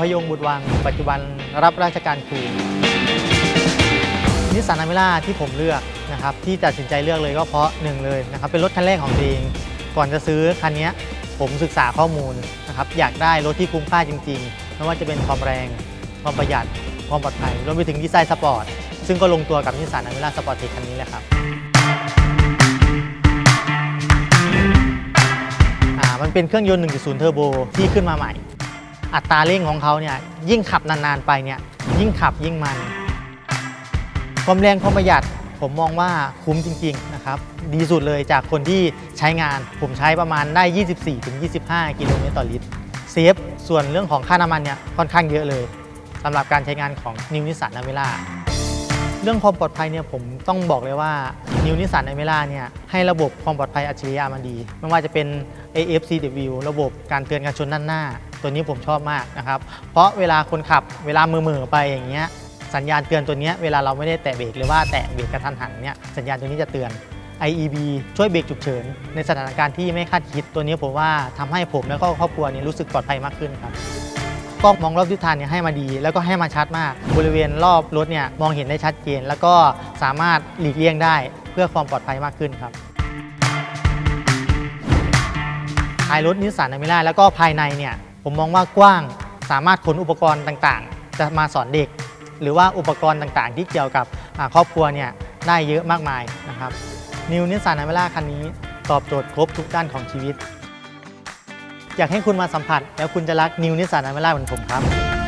พยงบุตรวัง ปัจจุบันรับราชการครูนิสสันอเมร่าที่ผมเลือกนะครับที่ตัดสินใจเลือกเลยก็เพราะหนึ่งเลยนะครับเป็นรถคันแรกของตัวเองก่อนจะซื้อคันนี้ผมศึกษาข้อมูลนะครับอยากได้รถที่คุ้มค่าจริงๆไม่ว่าจะเป็นความแรง ความประหยัด ความปลอดภัยรวมไปถึงดีไซน์สปอร์ตซึ่งก็ลงตัวกับนิสสันอเมร่าสปอร์ตเทคคันนี้แหละครับมันเป็นเครื่องยนต์ 1.0 เทอร์โบที่ขึ้นมาใหม่ อัตราเร่งของเขาเนี่ยยิ่งขับนานๆไปเนี่ยยิ่งขับยิ่งมัน ความแรงความประหยัดผมมองว่าคุ้มจริงๆนะครับดีสุดเลยจากคนที่ใช้งาน ผมใช้ประมาณได้ 24-25 กิโลเมตรต่อลิตรเซฟส่วนเรื่องของค่าน้ำมันเนี่ยค่อนข้างเยอะเลยสำหรับการใช้งานของ New Nissan Navara เรื่องความปลอดภัยเนี่ยผมต้องบอกเลยว่า New Nissan Navara เนี่ยให้ระบบความปลอดภัยอัจฉริยะมันดี ไม่ว่าจะเป็น AFCW ระบบการเตือนการชนด้านหน้า ตัวนี้ผมชอบมากนะครับ เพราะเวลาคนขับเวลามือมือไปอย่างเงี้ยสัญญาณเตือนตัวนี้เวลาเราไม่ได้แตะเบรกหรือว่าแตะเบรกกระทันหันเนี่ยสัญญาณตัวนี้จะเตือน IEB ช่วยเบรกฉุกเฉิน ในสถานการณ์ที่ไม่คาดคิดตัวนี้ผมว่าทำให้ผมและก็ครอบครัวนี้รู้สึกปลอดภัยมากขึ้นครับกล้องมองรอบทิศทางเนี่ยให้มาดี แล้วก็ให้มาชัดมาก บริเวณรอบรถเนี่ยมองเห็นได้ชัดเจน แล้วก็สามารถหลีกเลี่ยงได้เพื่อความปลอดภัยมากขึ้นครับภายรถนิสสันอเมร่าแล้วก็ภายในเนี่ย ผมมองว่ากว้างสามารถขนอุปกรณ์ต่างๆ จะมาสอนเด็ก หรือว่าอุปกรณ์ต่างๆ ที่เกี่ยวกับครอบครัวเนี่ยได้เยอะมากมายนะครับนิวนิสสันอเมร่าคันนี้ตอบโจทย์ครบทุกด้านของชีวิต อยากให้คุณมาสัมผัส แล้วคุณจะรักนิวนิสสันอเมร่าเหมือนผมครับ